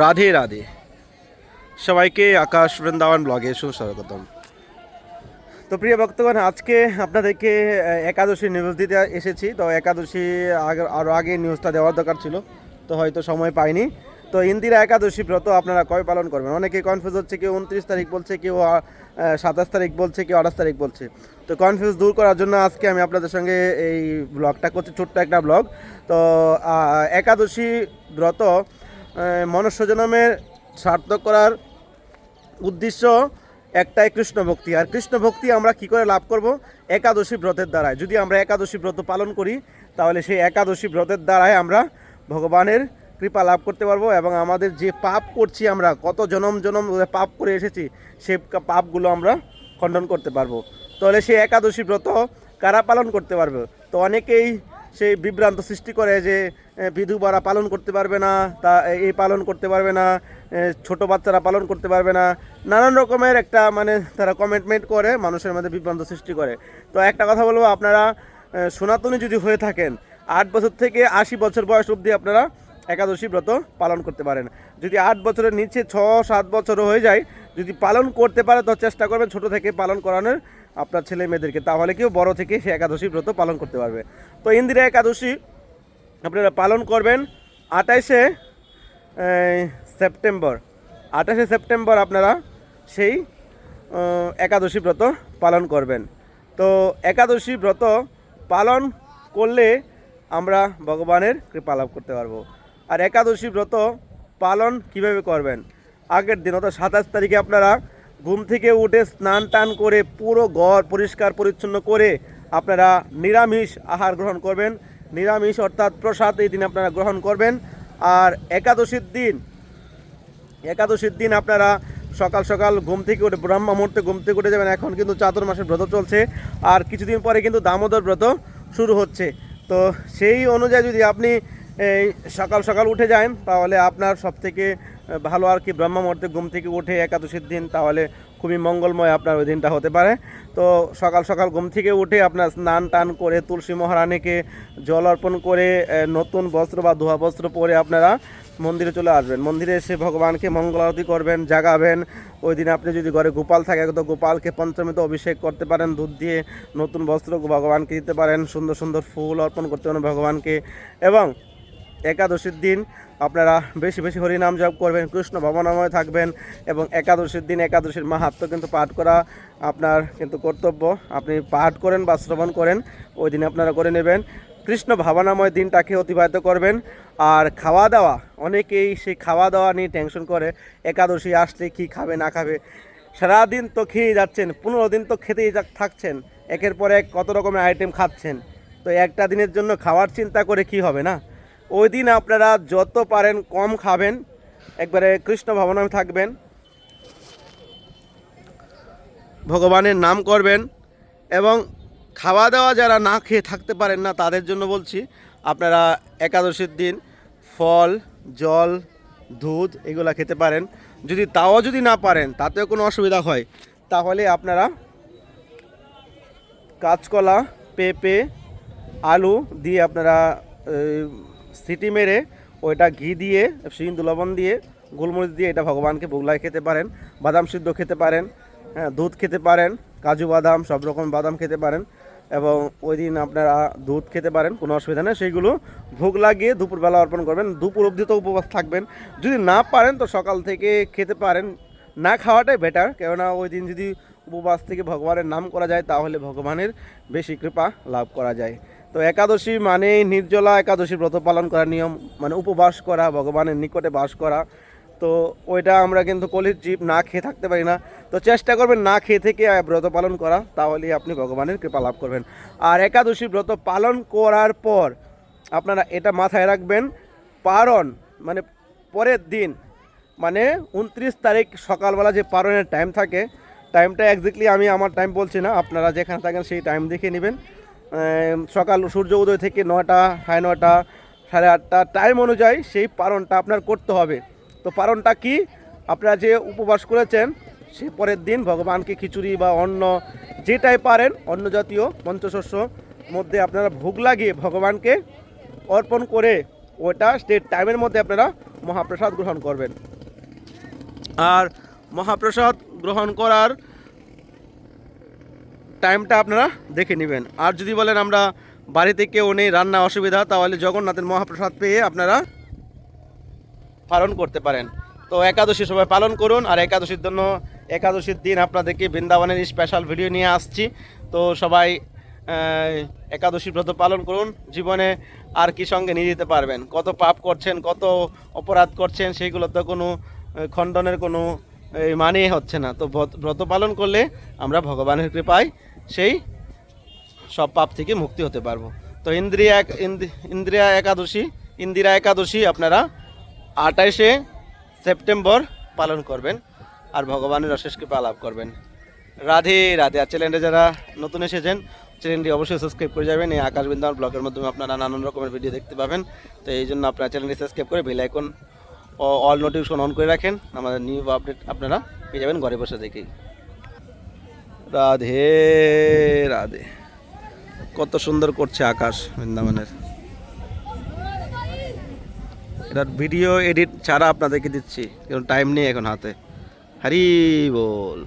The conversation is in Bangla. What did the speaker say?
রাধে রাধে। সবাইকে আকাশ বৃন্দাবন ব্লগে সুস্বাগতম। তো প্রিয় ভক্তগণ, আজকে আপনাদেরকে একাদশী নিউজ দিতে এসেছি। তো একাদশী আরও আগে নিউজটা দেওয়ার দরকার ছিল, তো হয়তো সময় পাইনি। তো ইন্দিরা একাদশী ব্রত আপনারা কবে পালন করবেন? অনেকে কনফিউজ হচ্ছে, কেউ উনত্রিশ তারিখ বলছে, কেউ সাতাশ তারিখ বলছে, কেউ আঠাশ তারিখ বলছে। তো কনফিউজ দূর করার জন্য আজকে আমি আপনাদের সঙ্গে এই ব্লগটা করছি, ছোট্ট একটা ব্লগ তো একাদশী ব্রত আহ, মনুষ্য জন্মের সার্থক করার উদ্দেশ্য একটাই কৃষ্ণ ভক্তি আর কৃষ্ণ ভক্তি আমরা কি করে লাভ করব? একাদশী ব্রতের দ্বারায়। যদি আমরা একাদশী ব্রত পালন করি তাহলে সেই একাদশী ব্রতের দ্বারাই আমরা ভগবানের কৃপা লাভ করতে পারব এবং আমাদের যে পাপ করছি আমরা কত জনম জনম পাপ করে এসেছি সে পাপগুলো আমরা খণ্ডন করতে পারব। তাহলে সেই একাদশী ব্রত কারা পালন করতে পারবে? তো অনেকেই সেই বিভ্রান্ত সৃষ্টি করে যে বিধবারা পালন করতে পারবে না, তা এই পালন করতে পারবে না ছোট বাচ্চারা পালন করতে পারবে না। নানান রকমের একটা মানে তারা কমেন্টমেন্ট করে, মানুষের মধ্যে বিভ্রান্ত সৃষ্টি করে। তো একটা কথা বলব, আপনারা সনাতনী যদি হয়ে থাকেন, আট বছর থেকে আশি বছর বয়স অবধি আপনারা একাদশী ব্রত পালন করতে পারেন। যদি আট বছরের নিচে ছ, সাত বছরও হয়ে যায়, যদি পালন করতে পারে, তো চেষ্টা করবেন ছোট থেকে পালন করানোর। আপনার ছেলে মেয়েদেরকে, তাহলে কেউ বড় থেকে সে একাদশী ব্রত পালন করতে পারবে। তো ইন্দিরা একাদশী আপনারা পালন করবেন আঠাইশে সেপ্টেম্বর। আঠাশে সেপ্টেম্বর আপনারা সেই একাদশী ব্রত পালন করবেন। তো একাদশী ব্রত পালন করলে আমরা ভগবানের কৃপা লাভ করতে পারব। আর একাদশী ব্রত পালন কীভাবে করবেন? আগের দিন, অর্থাৎ সাতাশ তারিখে আপনারা ঘুম থেকে উঠে স্নান টান করে পুরো ঘর পরিষ্কার পরিচ্ছন্ন করে আপনারা নিরামিষ আহার গ্রহণ করবেন। নিরামিষ অর্থাৎ প্রসাদ এই দিন আপনারা গ্রহণ করবেন। আর একাদশীর দিন একাদশীর দিন আপনারা সকাল সকাল ঘুম থেকে উঠে ব্রহ্মা মুহূর্তে ঘুম থেকে উঠে যাবেন। এখন কিন্তু চাতুর মাসের ব্রত চলছে। আর কিছুদিন পরে কিন্তু দামোদর ব্রত শুরু হচ্ছে। তো সেই অনুযায়ী যদি আপনি এই সকাল সকাল উঠে যান, তাহলে আপনার সব থেকে ভালো আর কি ব্রহ্মা মুহূর্তে ঘুম থেকে উঠে একাদশীর দিন, তাহলে খুবই মঙ্গলময় আপনার ওই দিনটা হতে পারে। তো সকাল সকাল ঘুম থেকে উঠে আপনার স্নান টান করে তুলসী মহারানীকে জল অর্পণ করে নতুন বস্ত্র বা ধোয়া বস্ত্র পরে আপনারা মন্দিরে চলে আসবেন। মন্দিরে এসে ভগবানকে মঙ্গল আরতি করবেন, জাগাবেন। ওই দিন আপনি যদি ঘরে গোপাল থাকে, তো গোপালকে পঞ্চমীতে অভিষেক করতে পারেন, দুধ দিয়ে নতুন বস্ত্র ভগবানকে দিতে পারেন, সুন্দর সুন্দর ফুল অর্পণ করতে পারেন ভগবানকে। এবং একাদশীর দিন আপনারা বেশি বেশি হরিনাম জপ করবেন, কৃষ্ণ ভবনাময় থাকবেন এবং একাদশীর দিন একাদশীর মাহাত্ম কিন্তু পাঠ করা আপনার কিন্তু কর্তব্য। আপনি পাঠ করেন বা শ্রবণ করেন, ওই দিন আপনারা করে নেবেন। কৃষ্ণ ভাবনাময় দিনটাকে অতিবাহিত করবেন আর খাওয়া দাওয়া, অনেকেই সেই খাওয়া দাওয়া নিয়ে টেনশন করে, একাদশী আসলে কি খাবে, না খাবে। সারাদিন তো খেয়েই যাচ্ছেন, পনেরো দিন তো খেতেই থাকছেন, একের পর এক কত রকমের আইটেম খাচ্ছেন। তো একটা দিনের জন্য খাওয়ার চিন্তা করে কি হবে না? ওই দিন আপনারা যত পারেন কম খাবেন। একবারে কৃষ্ণ ভাবনায় থাকবেন। ভগবানের নাম করবেন এবং খাওয়া দাওয়া যারা না খেয়ে থাকতে পারেন না, তাদের জন্য বলছি, আপনারা একাদশীর দিন ফল, জল, দুধ এগুলা খেতে পারেন। যদি তাও যদি না পারেন, তাতেও কোনো অসুবিধা হয়, তাহলে আপনারা কাঁচকলা, পেঁপে, আলু দিয়ে আপনারা সিটি মেরে ওইটা ঘি দিয়ে সিন্দু লবণ দিয়ে, গোলমরিচ দিয়ে এটা ভগবানকে ভোগলাই খেতে পারেন, বাদাম সিদ্ধ খেতে পারেন হ্যাঁ দুধ খেতে পারেন, কাজু বাদাম, সব রকম বাদাম খেতে পারেন এবং ওই দিন আপনারা দুধ খেতে পারেন, কোনো অসুবিধা নেই। সেইগুলো ভোগ লাগিয়ে দুপুরবেলা অর্পণ করবেন। দুপুর অবধি তো উপবাস থাকবেন। যদি না পারেন তো সকাল থেকে খেতে পারেন। না খাওয়াটাই বেটার কেননা ওই দিন যদি উপবাস থেকে ভগবানের নাম করা যায়, তাহলে ভগবানের বেশি কৃপা লাভ করা যায়। তো একাদশী মানে নির্জলা একাদশী ব্রত পালন করার নিয়ম মানে উপবাস করা, ভগবানের নিকটে বাস করা। তো ওইটা আমরা কিন্তু কলির জীব না খেয়ে থাকতে পারি না। তো চেষ্টা করবেন না খেয়ে থেকে ব্রত পালন করা, তাহলেই আপনি ভগবানের কৃপা লাভ করবেন। আর একাদশী ব্রত পালন করার পর আপনারা এটা মাথায় রাখবেন, পারণ মানে পরের দিন মানে উনত্রিশ তারিখ সকালবেলা যে পারণের টাইম থাকে টাইমটা একজ্যাক্টলি আমি, আমার টাইম বলছি না, আপনারা যেখানে থাকেন সেই টাইম দেখে নেবেন। সকাল সূর্য উদয় থেকে নটা সাড়ে নটা সাড়ে আটটা টাইম অনুযায়ী সেই পারণটা আপনার করতে হবে। তো পারণটা কি? আপনারা যে উপবাস করেছেন, সে পরের দিন ভগবানকে খিচুড়ি বা অন্য যেটাই পারেন অন্য জাতীয় পঞ্চশস্য মধ্যে আপনারা ভোগ লাগিয়ে ভগবানকে অর্পণ করে ওটা স্টেট টাইমের মধ্যে আপনারা মহাপ্রসাদ গ্রহণ করবেন। আর মহাপ্রসাদ গ্রহণ করার টাইমটা আপনারা দেখে নেবেন। আর যদি বলেন আমরা বাড়িতে কেউ নেই, রান্না অসুবিধা, তাহলে জগন্নাথের মহাপ্রসাদ পেয়ে আপনারা পালন করতে পারেন। তো একাদশী সবাই পালন করুন, আর একাদশীর জন্য, একাদশীর দিন আপনাদেরকে বৃন্দাবনের স্পেশাল ভিডিও নিয়ে আসছি। তো সবাই একাদশী ব্রত পালন করুন, জীবনে আর কি সঙ্গে নিয়ে যেতে পারবেন। কত পাপ করছেন, কত অপরাধ করছেন, সেইগুলো তো কোনো খণ্ডনের কোনো মানেই হচ্ছে না। তো ব্রত পালন করলে আমরা ভগবানের কৃপায় সেই সব পাপ থেকে মুক্তি হতে পারব। তো ইন্দ্রিয়া ইন্দ্রিয়া একাদশী, ইন্দিরা একাদশী আপনারা আঠাইশে সেপ্টেম্বর পালন করবেন আর ভগবানের অশেষ কৃপা লাভ করবেন। রাধে রাধে। আর চ্যানেলে যারা নতুন এসেছেন চ্যানেলটি অবশ্যই সাবস্ক্রাইব করে যাবেন। এই আকাশ বৃন্দাবন ব্লগের মাধ্যমে আপনারা নানান রকমের ভিডিও দেখতে পাবেন। তো এই জন্য আপনারা চ্যানেলটি সাবস্ক্রাইব করে bell icon all notification on করে রাখেন। আমাদের নিউ আপডেট আপনারা পেয়ে যাবেন ঘরে বসে দেখেই। রাধে রাধে। কত সুন্দর করছে আকাশ বৃন্দাবনের। এটার ভিডিও এডিট ছাড়া আপনাদেরকে দিচ্ছি, কারণ টাইম নেই এখন হাতে। হারি বল।